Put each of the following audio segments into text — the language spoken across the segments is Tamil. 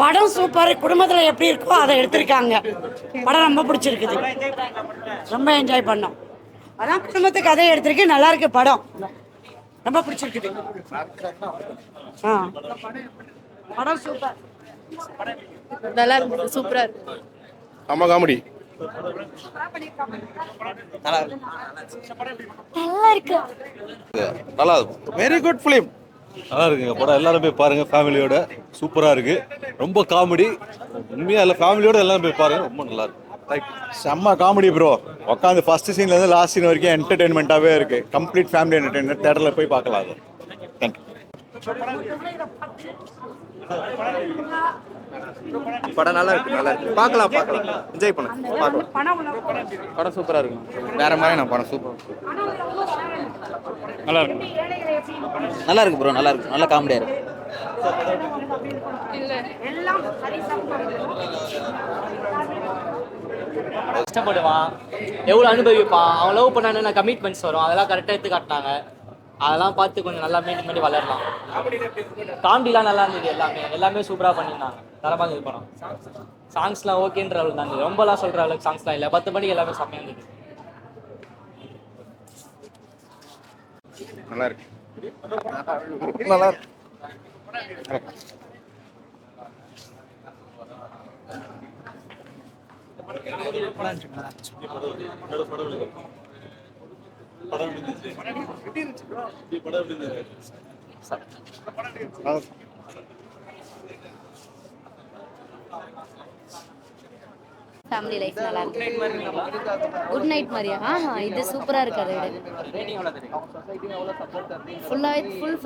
படம் சூப்பர் குடும்பத்தில் எப்படி இருக்கோ அதை எடுத்திருக்காங்க. படம் ரொம்ப பிடிச்சிருக்குது. ரொம்ப என்ஜாய் பண்ணோம். அதான் குடும்பத்து கதையை எடுத்திருக்கு. நல்லா இருக்கு படம். ரொம்ப பிடிச்சிருக்குது. ஆ. படம் சூப்பர். நல்லா இருக்கு சூப்பரா இருக்கு. ஆமா காமெடி. நல்லா இருக்கு. நல்லா வெரி குட் ஃபிலிம் நல்லா இருக்குங்க. படம் எல்லாரும் போய் பாருங்க. ஃபேமிலியோட சூப்பரா இருக்கு. ரொம்ப காமெடி உண்மையா இல்லை ஃபேமிலியோட எல்லாரும் போய் பாருங்க. ரொம்ப நல்லா இருக்கு. Thank you. செம்ம காமெடி ப்ரோ உட்காந்து ஃபர்ஸ்ட் சீன்ல இருந்து லாஸ்ட் சீன் வரைக்கும் என்டர்டைன்மெண்ட்டாவே இருக்கு. கம்ப்ளீட் ஃபேமிலி என்டர்டைன்மெண்ட் தேட்டர்ல போய் பார்க்கலாம் அது. தேங்க்யூ படம் நல்லா இருக்கு நல்லா இருக்கு. பார்க்கலாம் பார்க்கலாம். என்ஜாய் பண்ணுங்க பார்க்கலாம் படம் சூப்பரா இருக்கும் வேற மாதிரி நான் படம் சூப்பர் நல்லா இருக்கு. நல்லா இருக்கு ப்ரோ நல்லா இருக்கு. நல்ல காமெடியா இருக்கு. கஷ்டப்படுவான் எவ்வளோ அனுபவிப்பான் அவன் லவ் பண்ணானு கமிட்மெண்ட்ஸ் வரும். அதெல்லாம் கரெக்டாக எடுத்து காட்டினாங்க. அதெல்லாம் பார்த்து கொஞ்சம் நல்லா மீண்டும் பண்ணி வளரலாம். காமெடிலாம் நல்லா இருந்தது எல்லாமே. எல்லாமே சூப்பராக பண்ணியிருந்தாங்க. தரமாக இருந்தது படம் சாங்ஸ்லாம் ஓகேன்ற அளவுக்கு தான் ரொம்பலாம் சொல்கிற அளவுக்கு சாங்ஸ்லாம் இல்லை. பத்து மணிக்கு எல்லாமே செம்மையாக இருந்தது. நல்லா இருக்கு. நல்லா இருக்கு. படம் எப்படி இருந்துச்சு படம் எப்படி இருந்துச்சு ஃபேமிலி லைஃப் நல்லா இருக்கு. குட் நைட் மாதிரியா? ஆஹா இது சூப்பரா இருக்கு அதை விட. ஃபுல்லாவே ஃபுல்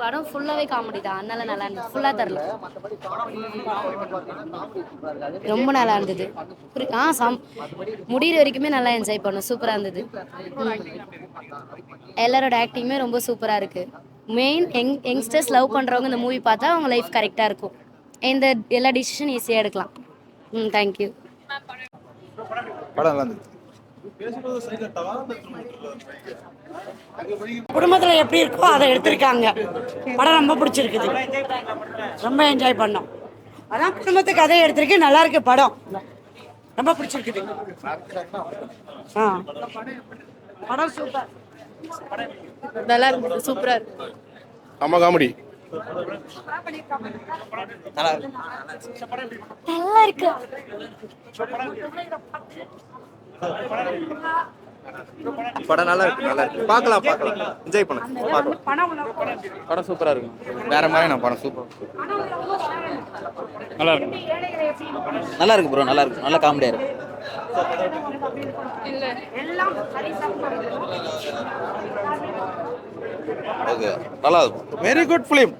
படம் ஃபுல்லாவே காமெடி தான். அதனால நல்லா இருந்தது ஃபுல்லா தரல. ரொம்ப நல்லா இருந்தது. ஆ சம் முடியிற வரைக்குமே நல்லா என்ஜாய் பண்ணோம். சூப்பரா இருந்தது. எல்லாரோட ஆக்டிங்குமே ரொம்ப சூப்பரா இருக்கு. மெயின் யங் யங்ஸ்டர்ஸ் லவ் பண்றவங்க இந்த மூவி பார்த்தா அவங்க லைஃப் கரெக்டா இருக்கும். இந்த எல்லா டிசிஷன் ஈஸியாக எடுக்கலாம். ம் தேங்க்யூ படம் நல்லா இருந்துச்சு. குடும்பத்தில் எப்படி இருக்கோ அதை எடுத்திருக்காங்க. படம் ரொம்ப பிடிச்சிருக்குது. ரொம்ப என்ஜாய் பண்ணோம். அதான் குடும்பத்து கதையை எடுத்திருக்கு. நல்லா இருக்கு படம். ரொம்ப பிடிச்சிருக்குது. ஆ. படம் சூப்பர் நல்லா இருக்கு சூப்பரா இருக்கு. ஆமா காமெடி நல்லா இருக்கு படம் நல்லா இருக்கு நல்லா இருக்கு. பார்க்கலாம் பார்க்கலாம். என்ஜாய் பண்ணுங்க பார்க்கலாம். படம் சூப்பரா இருக்கும் வேற மாதிரி நான் படம் சூப்பர் நல்லா இருக்கு. நல்லா இருக்கு ப்ரோ நல்லா இருக்கு. நல்ல காமெடியா இருக்கு. ஓகே நல்லா இருக்கும் வெரி குட் ஃபிலிம்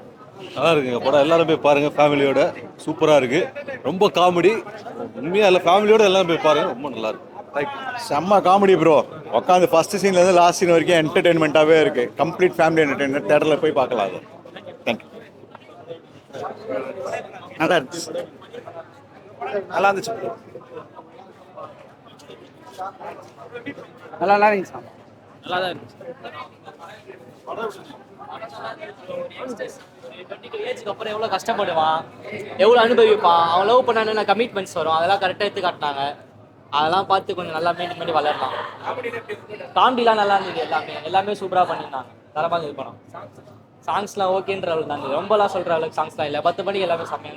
நல்லா இருக்குங்க. படம் எல்லாரும் போய் பாருங்க. ஃபேமிலியோட சூப்பரா இருக்கு. ரொம்ப காமெடி உண்மையா இல்லை ஃபேமிலியோட எல்லாரும் போய் பாருங்க. ரொம்ப நல்லா இருக்கு. செம்ம காமெடி ப்ரோ உட்காந்து ஃபர்ஸ்ட் சீன்ல இருந்து லாஸ்ட் சீன் வரைக்கும் என்டர்டைன்மெண்ட்டாவே இருக்கு. கம்ப்ளீட் ஃபேமிலி என்டர்டைன்மெண்ட் தேட்டர்ல போய் பார்க்கலாம் அது. தேங்க்யூ நல்லா இருந்துச்சு. நல்லா இருந்துச்சு நல்லா நல்லா இருந்துச்சு. நல்லா தான் இருந்துச்சு. அப்புறம் எவ்வளோ கஷ்டப்படுவான்? எவ்வளோ அனுபவிப்பான்? அவன் லவ் பண்ணானு கமிட்மெண்ட்ஸ் வரும். அதெல்லாம் கரெக்டாக எடுத்து காட்டினாங்க அதெல்லாம் பார்த்து கொஞ்சம் நல்லா மெயின்டைன் பண்ணி வளரலாம். காமெடிலாம் நல்லா இருந்தது எல்லாமே. எல்லாமே சூப்பராக பண்ணியிருந்தாங்க. தரமாக இருந்தது படம் சாங்ஸ்லாம் ஓகேன்ற அளவுக்கு தான் ரொம்பலாம் சொல்கிற அளவுக்கு சாங்ஸ்லாம் இல்லை. பத்து மணிக்கு எல்லாமே செம்மையாக